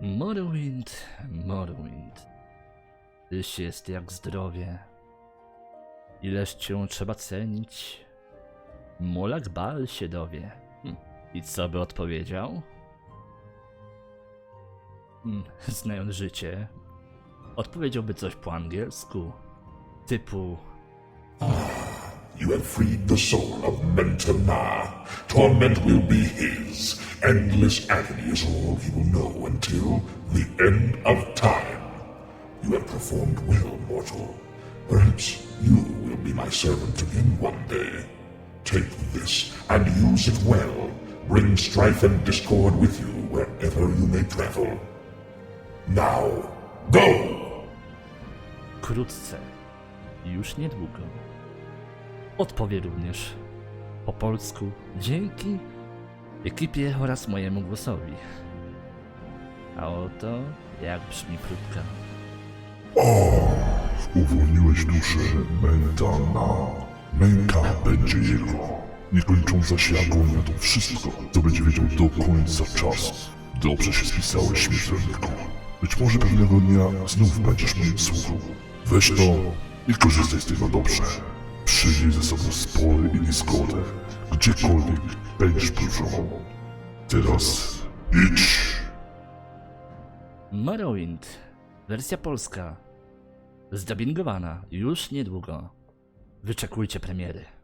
Morrowind, Morrowind. Tyś jest jak zdrowie. Ileż cię trzeba cenić. Mulak Bal się dowie. Hm. I co by odpowiedział? Hmm, znając życie, odpowiedziałby coś po angielsku. Typu You have freed the soul of Mentana. Torment will be his. Endless agony is all he will know until the end of time. You have performed well, mortal. Perhaps you will be my servant again one day. Take this and use it well. Bring strife and discord with you wherever you may travel. Now, go! wkrótce, już niedługo. Odpowie również po polsku dzięki ekipie oraz mojemu głosowi. A oto jak brzmi krótka. Uwolniłeś duszę Mentana. Męka będzie jego. Niekończąca się agonia to wszystko, co będzie wiedział do końca czasu. Dobrze się spisałeś, śmiertelniku. Być może pewnego dnia znów będziesz moim sługą. Weź to i korzystaj z tego dobrze. Przyjmij ze sobą spory i niezgodę, gdziekolwiek będziesz podróżował. Teraz idź! Morrowind, wersja polska, zdubbingowana już niedługo. Wyczekujcie premiery.